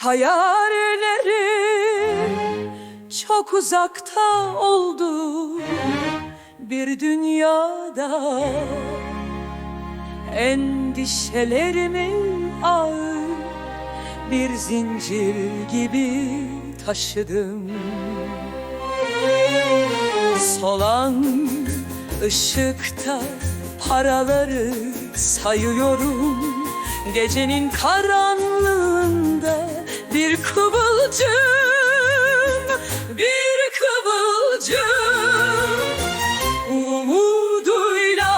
Hayallerim çok uzakta oldu bir dünyada Endişelerimi ağır bir zincir gibi taşıdım. Solan ışıkta paraları sayıyorum. Gecenin karanlığında bir kıvılcım Bir kıvılcım. Umuduyla.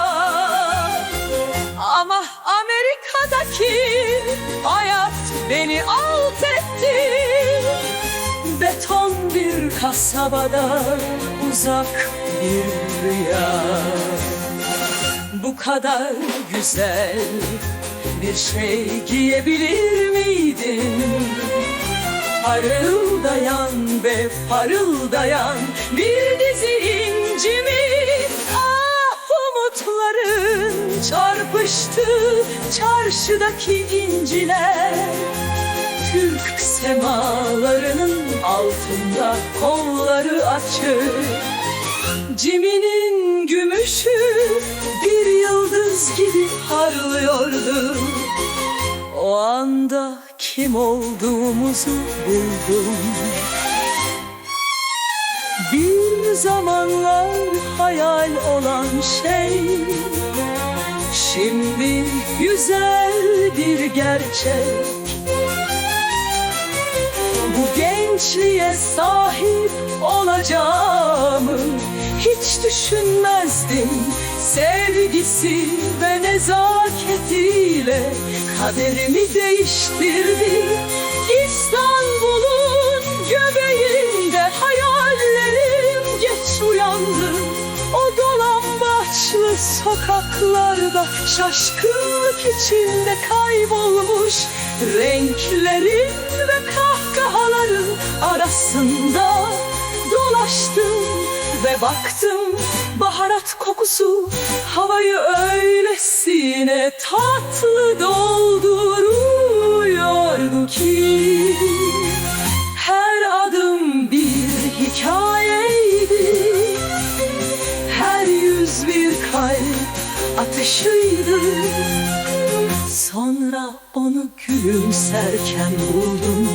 Ama Amerika'daki hayat beni alt etti. Beton bir kasabada uzak bir rüya. Bu kadar güzel bir şey giyebilir miydim? Parıldayan ve parıldayan bir dizi inci mi? Ah umutların çarpıştı çarşıdaki inciler Türk semalarının altında kolları açık Ciminin gümüşü bir yıldız gibi parlıyordu. O anda kim olduğumuzu buldum. Bir zamanlar hayal olan şey Şimdi güzel bir gerçek gençliğe sahip olacağımı hiç düşünmezdim. Sevgisi ve nezaketiyle kaderimi değiştirdi İstanbul'un göbeğinde dolambaçlı sokaklarda şaşkınlık içinde kaybolmuş Renklerin ve kahkahaların arasında dolaştım ve baktım baharat kokusu havayı öylesine tatlı dolduruyordu ki ateşiydi Sonra onu gülümserken buldum.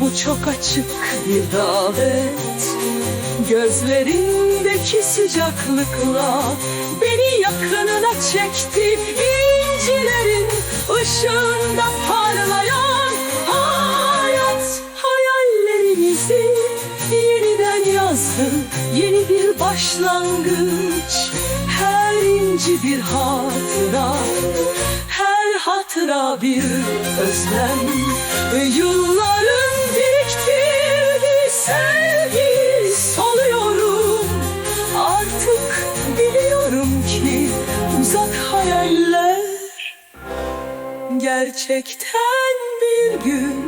Bu çok açık bir davet. Gözlerindeki sıcaklıkla Beni yakınına çekti. İncilerin ışığında parlayan Hayat hayallerimizi yeniden yazdı. Yeni bir başlangıç inci bir hatıra Her hatıra bir özlem. Yılların biriktirdiği sevgi soluyorum. Artık biliyorum ki uzak hayaller Gerçekten bir gün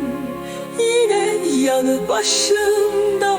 yine yanı başımda